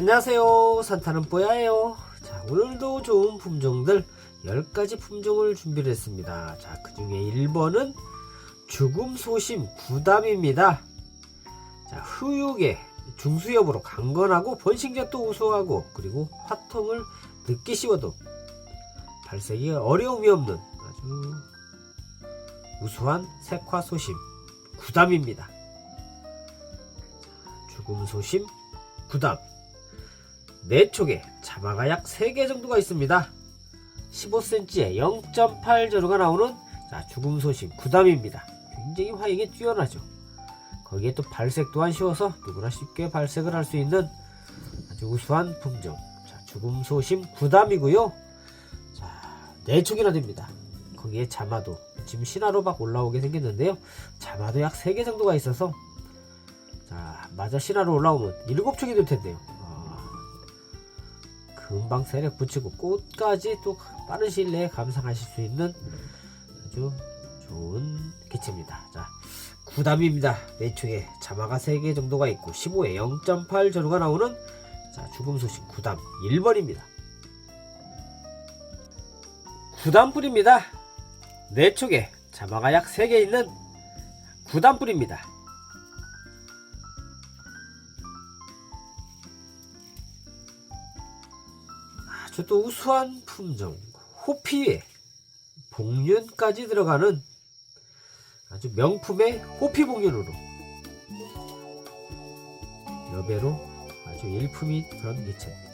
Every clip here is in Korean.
안녕하세요. 산타는 뽀야예요. 자 오늘도 좋은 품종들 10가지 품종을 준비를 했습니다. 자 그 중에 1번은 죽음 소심 구담입니다. 자 후육에 중수엽으로 강건하고 번식력도 우수하고 그리고 화통을 늦게 씌워도 발색이 어려움이 없는 아주 우수한 색화 소심 구담입니다. 죽음 소심 구담 네 촉에 자마가 약 3개 정도가 있습니다. 15cm에 0.8저루가 나오는 자, 죽음 소심 구담입니다. 굉장히 화익이 뛰어나죠. 거기에 또 발색 또한 쉬워서 누구나 쉽게 발색을 할 수 있는 아주 우수한 품종. 자, 죽음 소심 구담이고요. 자, 네 촉이나 됩니다. 거기에 자마도 지금 신화로 막 올라오게 생겼는데요. 자마도 약 3개 정도가 있어서 자, 맞아 신화로 올라오면 7촉이 될 텐데요. 아, 금방 세력 붙이고 꽃까지 또 빠른 시일 내에 감상하실 수 있는 아주 좋은 개체입니다. 자, 구담입니다. 내축에 자마가 3개 정도가 있고 15에 0.8 전후가 나오는 자, 죽음 소식 구담 1번입니다. 구담뿔입니다. 내축에 자마가 약 3개 있는 구담뿔입니다. 또 우수한 품종 호피에 복륜까지 들어가는 아주 명품의 호피 복륜으로 여배로 아주 일품인 그런 개체입니다.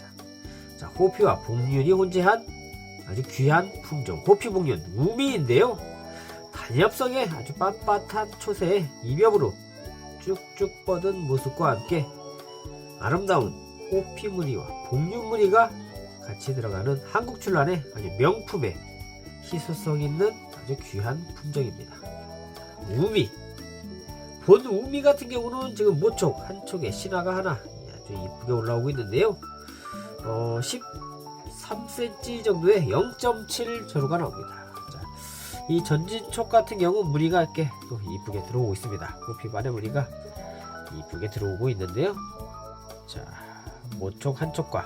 자 호피와 복륜이 혼재한 아주 귀한 품종 호피 복륜 우미인데요. 단엽성의 아주 빳빳한 초세에 이벽으로 쭉쭉 뻗은 모습과 함께 아름다운 호피 무늬와 복륜 무늬가 같이 들어가는 한국 출란의 아주 명품의 희소성 있는 아주 귀한 품종입니다. 우미 본 우미 같은 경우는 지금 모촉 한쪽에 신화가 하나 아주 이쁘게 올라오고 있는데요. 어, 13cm 정도의 0.7 저루가 나옵니다. 자, 이 전진촉 같은 경우 무늬가 이렇게 또 이쁘게 들어오고 있습니다. 호피반의 무늬가 이쁘게 들어오고 있는데요. 자, 모촉 한쪽과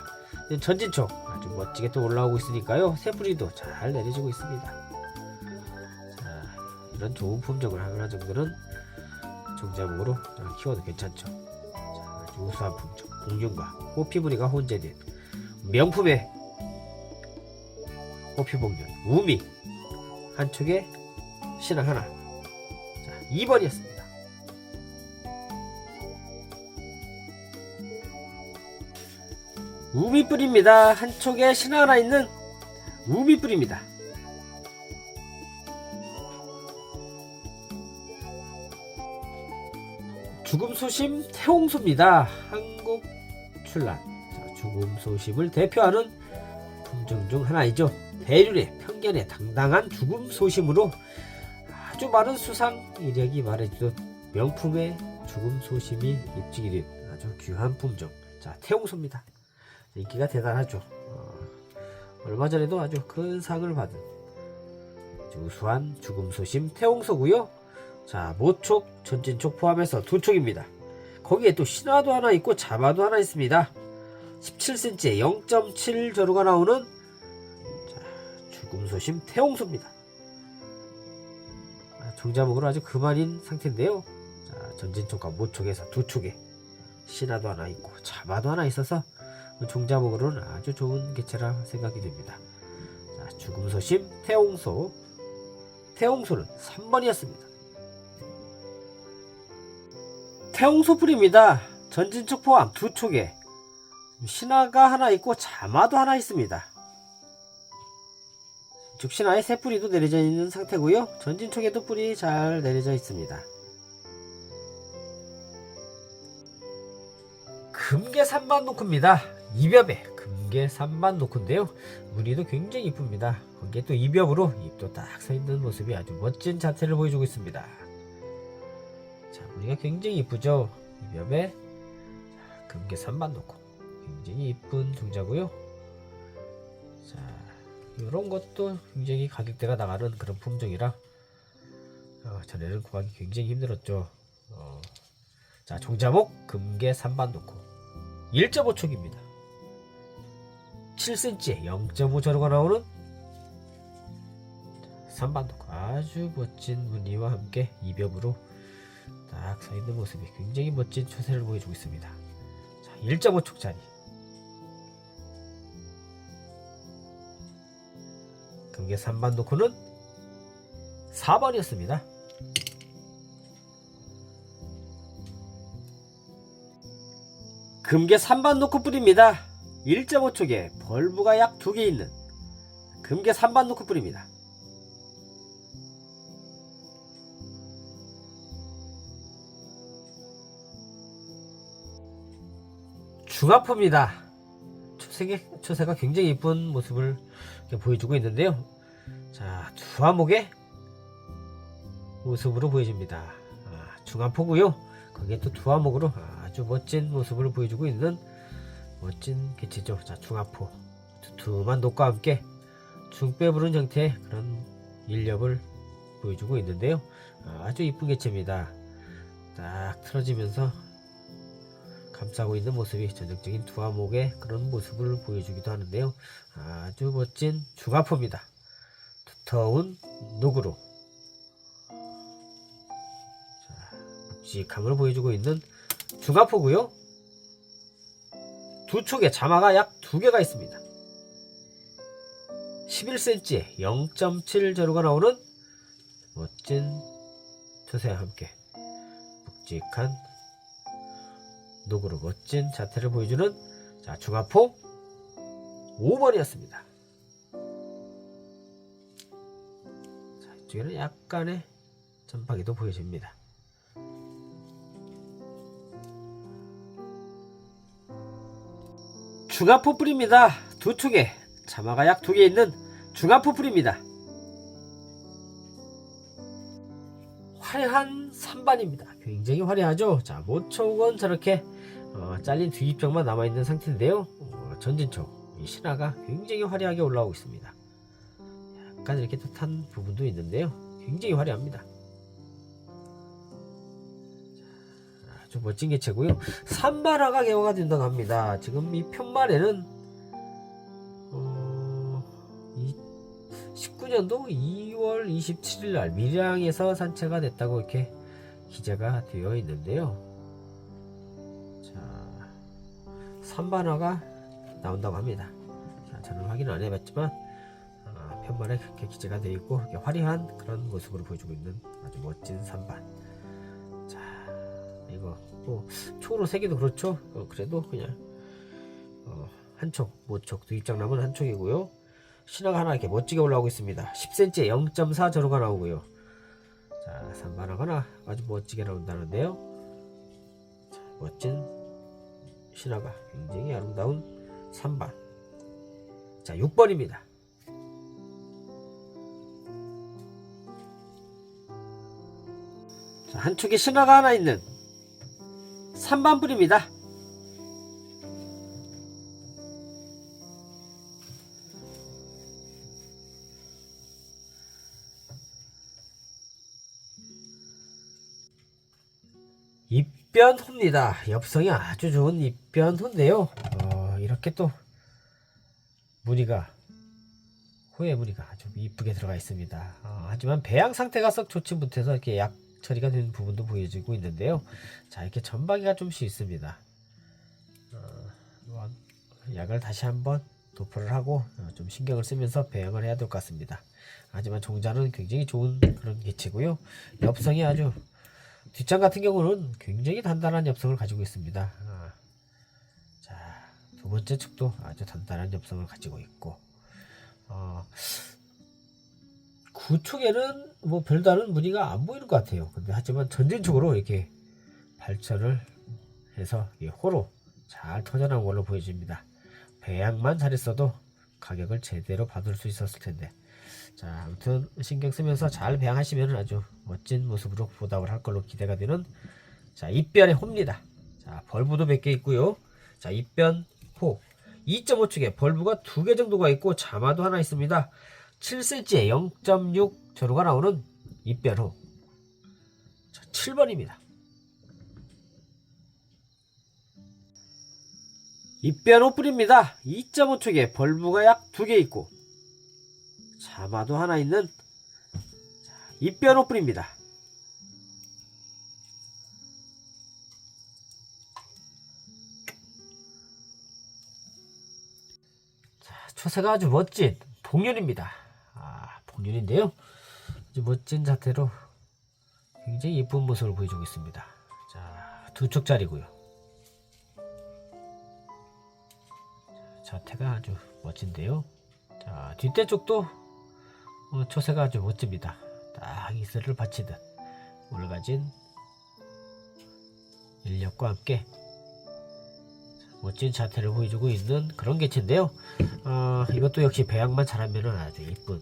전진촉 아주 멋지게 또 올라오고 있으니까요. 새뿌리도 잘 내려지고 있습니다. 자, 이런 좋은 품종을 하나 정도는 종자목으로 키워도 괜찮죠. 자, 아주 우수한 품종. 공룡과 호피무늬가 혼재된 명품의 호피복륜 우미. 한쪽에 신앙 하나. 자 2번이었습니다 우미뿔입니다. 한쪽에 신화 하나 있는 우미뿔입니다. 죽음 소심 태홍소입니다. 한국 출란. 자, 죽음 소심을 대표하는 품종 중 하나이죠. 대륜의 편견에 당당한 죽음 소심으로 아주 많은 수상 이력이 말해주던 명품의 죽음 소심이 입증이 된 아주 귀한 품종. 자, 태홍소입니다. 인기가 대단하죠. 어, 얼마 전에도 아주 큰 상을 받은 우수한 죽음 소심 태홍소고요. 자 모촉, 전진촉 포함해서 두 촉입니다. 거기에 또 신화도 하나 있고 자마도 하나 있습니다. 17cm에 0.7 저루가 나오는 자, 죽음 소심 태홍소입니다. 아, 종자목으로 아주 그만인 상태인데요. 자, 전진촉과 모촉에서 두 촉에 신화도 하나 있고 자마도 하나 있어서 종자목으로는 아주 좋은 개체라 생각이 됩니다. 자, 죽음 소심 태홍소 태홍소는 3번이었습니다. 태홍소 풀입니다. 전진촉 포함 두 촉에 신화가 하나 있고 자마도 하나 있습니다. 죽신화에 새 뿌리도 내려져 있는 상태고요. 전진촉에도 뿌리 잘 내려져 있습니다. 금계 3반 노크입니다. 이벽에 금계 3반 노크인데요. 무늬도 굉장히 이쁩니다. 거기에 또 이벽으로 입도 딱 서 있는 모습이 아주 멋진 자태를 보여주고 있습니다. 자, 무늬가 굉장히 이쁘죠. 이벽에 금계 3반 노크 굉장히 이쁜 종자고요. 자, 이런 것도 굉장히 가격대가 나가는 그런 품종이라 어, 전에는 구하기 굉장히 힘들었죠. 어, 자, 종자목 금계 3반 놓고 1.5촉입니다. 7cm에 0.5 저루가 나오는 3반 놓고 아주 멋진 무늬와 함께 이벽으로 딱 서 있는 모습이 굉장히 멋진 초세를 보여주고 있습니다. 자, 1.5촉짜리. 금계 3반 놓고는 4번이었습니다. 금계 3반 놓고 뿌립니다. 1.5촉에 벌브가 약 2개 있는 금계 3반 놓고 뿌립니다. 중화포입니다. 초색의, 초세가 굉장히 이쁜 모습을 보여주고 있는데요. 자, 두 화목의 모습으로 보여집니다. 아, 중화포고요. 거기에 또 두 화목으로 아주 멋진 모습을 보여주고 있는 멋진 개체죠. 자, 중화포. 두툼한 녹과 함께 중빼 부른 형태의 그런 일렵을 보여주고 있는데요. 아주 이쁜 개체입니다. 딱 틀어지면서 감싸고 있는 모습이 전형적인 두화목의 그런 모습을 보여주기도 하는데요. 아주 멋진 중화포입니다. 두터운 녹으로 자, 묵직함을 보여주고 있는 중화포고요. 두 촉에 자마가 약 두 개가 있습니다. 11cm에 0.7 저루가 나오는 멋진 초세와 함께 묵직한 녹으로 멋진 자태를 보여주는 자, 중화포 5번이었습니다. 자, 이쪽에는 약간의 점박이도 보여집니다. 중화포 뿌립니다. 두 축에 자마가 약 두 개 있는 중화포 뿌립니다. 화려한 3반입니다. 굉장히 화려하죠? 자, 모촉은 저렇게 어, 잘린 뒤입장만 남아있는 상태인데요. 어, 전진촉, 이 신화가 굉장히 화려하게 올라오고 있습니다. 약간 이렇게 뜻한 부분도 있는데요. 굉장히 화려합니다. 아주 멋진 개체고요. 3반화가 개화가 된다고 합니다. 지금 이 편말에는 어, 이 19년도 2월 27일 날 밀양에서 산채가 됐다고 이렇게 기재가 되어 있는데요. 자, 3반화가 나온다고 합니다. 자, 저는 확인 안 해봤지만 아, 편말에 그렇게 기재가 되어 있고 화려한 그런 모습으로 보여주고 있는 아주 멋진 3반. 자, 이거 뭐 촉으로 세개도 그렇죠. 어, 그래도 그냥 어, 한 촉, 모촉, 두 입장 남은 한 촉이고요. 신화가 하나 이렇게 멋지게 올라오고 있습니다. 10cm에 0.4 저루가 나오고요. 자, 3반화가 아주 멋지게 나온다는데요. 자, 멋진 신화가 굉장히 아름다운 3반. 자, 6번입니다. 자, 한쪽에 신화가 하나 있는 3반 뿌립니다. 입변호입니다. 엽성이 아주 좋은 입변호인데요. 어, 이렇게 또 무늬가 호의 무늬가 아주 이쁘게 들어가 있습니다. 어, 하지만 배양 상태가 썩 좋지 못해서 이렇게 약 처리가 된 부분도 보여지고 있는데요. 자 이렇게 전방위가 좀씩 있습니다. 어, 약을 다시 한번 도포를 하고 어, 좀 신경을 쓰면서 배양을 해야 될 것 같습니다. 하지만 종자는 굉장히 좋은 그런 개체고요. 엽성이 아주 뒷장 같은 경우는 굉장히 단단한 엽성을 가지고 있습니다. 아, 자, 두 번째 축도 아주 단단한 엽성을 가지고 있고, 어, 구축에는 뭐 별다른 무늬가 안 보이는 것 같아요. 근데 하지만 전진축으로 이렇게 발전을 해서 이 호로 잘 터져나온 걸로 보여집니다. 배양만 잘했어도 가격을 제대로 받을 수 있었을 텐데. 자, 아무튼 신경 쓰면서 잘 배양하시면 아주 멋진 모습으로 보답을 할 걸로 기대가 되는 자, 입변의 호입니다. 자, 벌브도 몇 개 있고요. 자, 입변 호. 2.5축에 벌브가 두 개 정도가 있고 자마도 하나 있습니다. 7cm에 0.6 저루가 나오는 입변호. 자, 7번입니다. 입변호 뿌립니다. 2.5촉에 벌브가 약두개 있고 자마도 하나 있는 자, 입변호 뿌립니다. 자, 초세가 아주 멋진 복륜입니다. 아, 복륜인데요. 아주 멋진 자태로 굉장히 예쁜 모습을 보여주고 있습니다. 자, 두 촉짜리고요. 자태가 아주 멋진데요. 자, 뒷대 쪽도 어, 초세가 아주 멋집니다. 딱 이슬을 받치듯 오늘 가진 인력과 함께 멋진 자태를 보여주고 있는 그런 개체인데요. 어, 이것도 역시 배양만 잘하면 아주 이쁜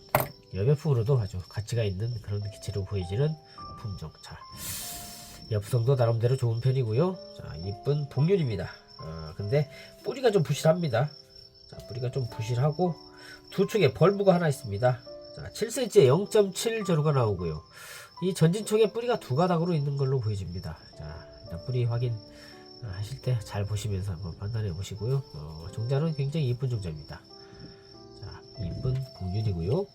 여배품으로도 아주 가치가 있는 그런 개체로 보여지는 품종. 자, 엽성도 나름대로 좋은 편이고요. 자, 이쁜 복륜입니다. 어, 근데 뿌리가 좀 부실합니다. 자, 뿌리가 좀 부실하고 두 축에 벌브가 하나 있습니다. 자, 7cm에 0.7 저루가 나오고요. 이 전진촉에 뿌리가 두 가닥으로 있는 걸로 보여집니다. 자, 일단 뿌리 확인 어, 하실 때 잘 보시면서 한번 판단해 보시고요. 어, 종자는 굉장히 이쁜 종자입니다. 자, 이쁜 복륜이고요.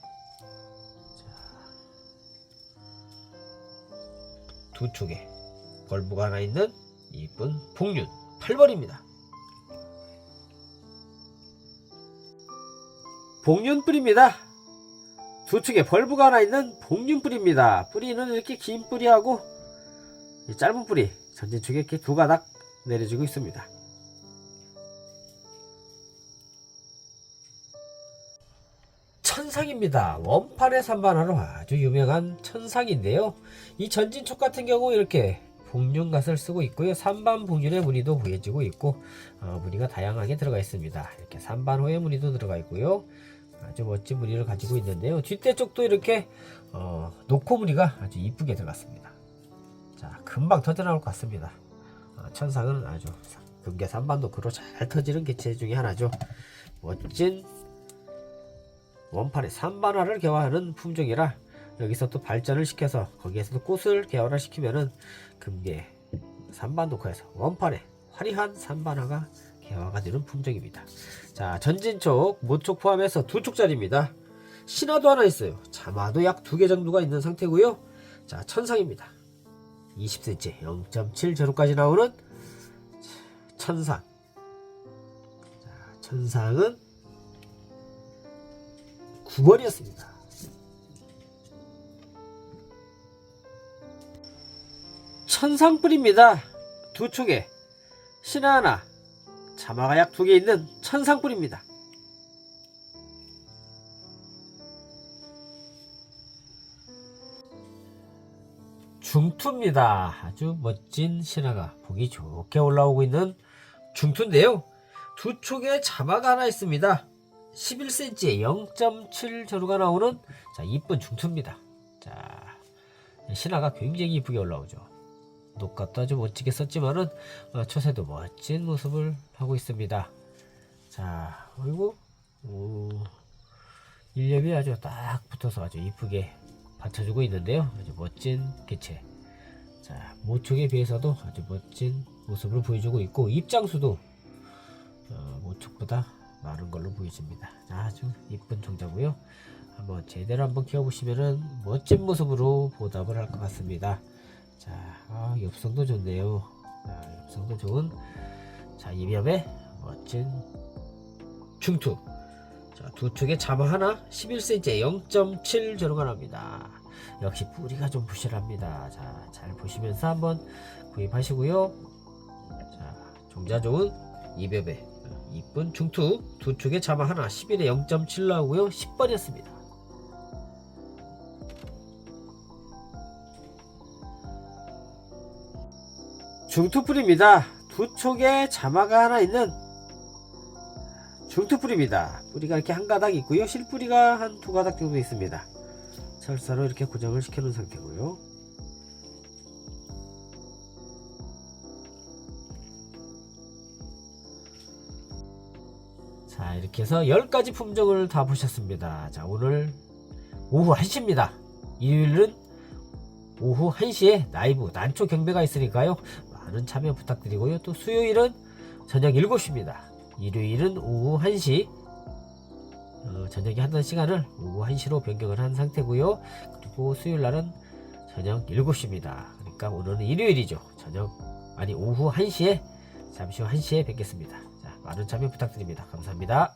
두 축에 벌브가 하나 있는 이쁜 복륜 8번입니다. 복륜뿌리입니다. 두 축에 벌브가 하나 있는 복륜뿌리입니다. 뿌리는 이렇게 긴 뿌리하고 이 짧은 뿌리 전진축에 이렇게 두 가닥 내려지고 있습니다. 천상입니다. 원판의 산반화로 아주 유명한 천상인데요. 이 전진촉 같은 경우 이렇게 복륜갓을 쓰고 있고요. 삼반 복륜의 무늬도 보여지고 있고 어, 무늬가 다양하게 들어가 있습니다. 이렇게 삼반호의 무늬도 들어가 있고요. 아주 멋진 무늬를 가지고 있는데요. 뒷대 쪽도 이렇게 어, 노코 무늬가 아주 이쁘게 들어갔습니다. 자, 금방 터져 나올 것 같습니다. 어, 천상은 아주 금계 삼반 노크로 잘 터지는 개체 중에 하나죠. 멋진 원판의 삼반화를 개화하는 품종이라 여기서 또 발전을 시켜서 거기에서도 꽃을 개화를 시키면은 금계 삼반 노크에서 원판의 화려한 삼반화가 개화가 되는 품종입니다. 자, 전진촉, 모촉 포함해서 두 촉짜리입니다. 신화도 하나 있어요. 자마도 약 두 개 정도가 있는 상태고요. 자, 천상입니다. 20cm, 0.7 제로까지 나오는 천상. 자, 천상은 9번이었습니다. 천상뿔입니다. 두 축에 신화 하나, 자마가 약 두 개 있는 천상뿔입니다. 중투입니다. 아주 멋진 신화가 보기 좋게 올라오고 있는 중투인데요. 두 촉에 자마가 하나 있습니다. 11cm에 0.7 저루가 나오는 자 이쁜 중투입니다. 자 신화가 굉장히 이쁘게 올라오죠. 녹각도 아주 멋지게 썼지만은 어, 초세도 멋진 모습을 하고 있습니다. 자 그리고 오, 일엽이 아주 딱 붙어서 아주 이쁘게 받쳐주고 있는데요. 아주 멋진 개체. 자 모촉에 비해서도 아주 멋진 모습을 보여주고 있고 입장수도 어, 모촉보다 마른 걸로 보여집니다. 아주 이쁜 종자고요. 한번 제대로 한번 키워보시면은 멋진 모습으로 보답을 할 것 같습니다. 자, 아, 엽성도 좋네요. 자, 엽성도 좋은 자 이면에 멋진 충투. 자, 두 축에 자마 하나 11cm 0.7 들어가랍니다. 역시 뿌리가 좀 부실합니다. 자, 잘 보시면서 한번 구입하시고요. 자, 종자 좋은 이베베 이쁜 중투 두 쪽에 자마 하나 11에 0.7 나오고요. 10번이었습니다. 중투풀입니다. 두 쪽에 자마가 하나 있는 중투풀입니다. 뿌리가 이렇게 한 가닥 있고요. 실뿌리가 한 두 가닥 정도 있습니다. 철사로 이렇게 고정을 시켜 놓은 상태고요. 자 이렇게 해서 10가지 품종을 다 보셨습니다 자 오늘 오후 1시입니다 일요일은 오후 1시에 라이브 난초 경배가 있으니까요 많은 참여 부탁드리고요 또 수요일은 저녁 7시입니다 일요일은 오후 1시 어, 저녁에 하는 시간을 오후 1시로 변경을 한 상태고요. 그리고 수요일 날은 저녁 7시입니다. 그러니까 오늘은 일요일이죠. 저녁 아니 오후 1시에 잠시 후 1시에 뵙겠습니다. 자, 많은 참여 부탁드립니다. 감사합니다.